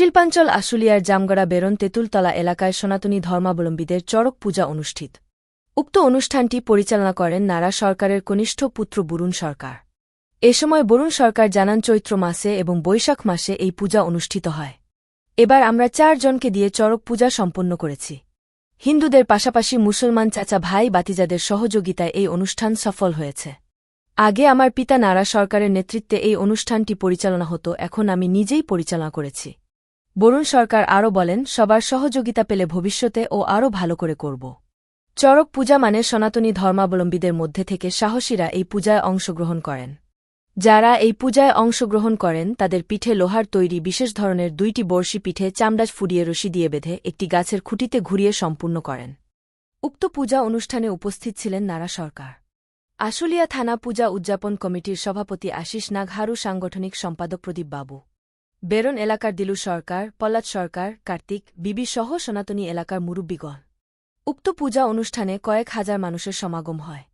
শিল্পাঞ্চল আশুলিয়ার জামগড়া বেরন তেঁতুলতলা এলাকায় সনাতনী ধর্মাবলম্বীদের চড়ক পূজা অনুষ্ঠিত। উক্ত অনুষ্ঠানটি পরিচালনা করেন নারা সরকারের কনিষ্ঠ পুত্র বরুণ সরকার। এ সময় বরুণ সরকার জানান, চৈত্র মাসে এবং বৈশাখ মাসে এই পূজা অনুষ্ঠিত হয়। এবার আমরা চারজনকে দিয়ে চড়ক পূজা সম্পন্ন করেছি। হিন্দুদের পাশাপাশি মুসলমান চাচা ভাই বাতিজাদের সহযোগিতায় এই অনুষ্ঠান সফল হয়েছে। আগে আমার পিতা নারা সরকারের নেতৃত্বে এই অনুষ্ঠানটি পরিচালনা হতো, এখন আমি নিজেই পরিচালনা করেছি। বরুণ সরকার আরও বলেন, সবার সহযোগিতা পেলে ভবিষ্যতে ও আরও ভালো করে করব। চড়ক পূজা মানে সনাতনী ধর্মাবলম্বীদের মধ্যে থেকে সাহসীরা এই পূজায় অংশগ্রহণ করেন। যারা এই পূজায় অংশগ্রহণ করেন, তাদের পিঠে লোহার তৈরি বিশেষ ধরনের দুইটি বর্ষি পিঠে চামড়াজ ফুরিয়ে রশি দিয়ে বেঁধে একটি গাছের খুঁটিতে ঘুরিয়ে সম্পূর্ণ করেন। উক্ত পূজা অনুষ্ঠানে উপস্থিত ছিলেন নারা সরকার। আশুলিয়া থানা পূজা উদযাপন কমিটির সভাপতি আশিস নাগহারু সাংগঠনিক সম্পাদক প্রদীপ বাবু। বেরন এলাকার দিলু সরকার পল্লাদ সরকার, কার্তিক, বিবি সহ সনাতনী এলাকার মুরব্বীগণ। উক্ত পূজা অনুষ্ঠানে কয়েক হাজার মানুষের সমাগম হয়।